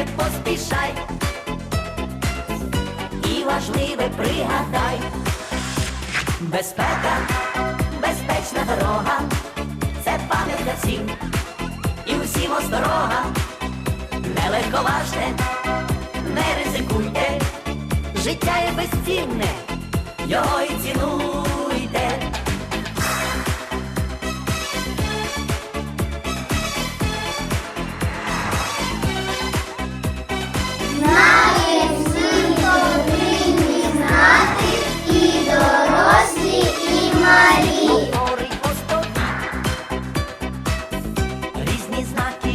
робити поспішай, і важливе пригадай, безпека, безпечна дорога, це пам'ять для всім і усім осторога, не легковажте, не ризикуйте, життя є безцінне, його і цінуй. He's not.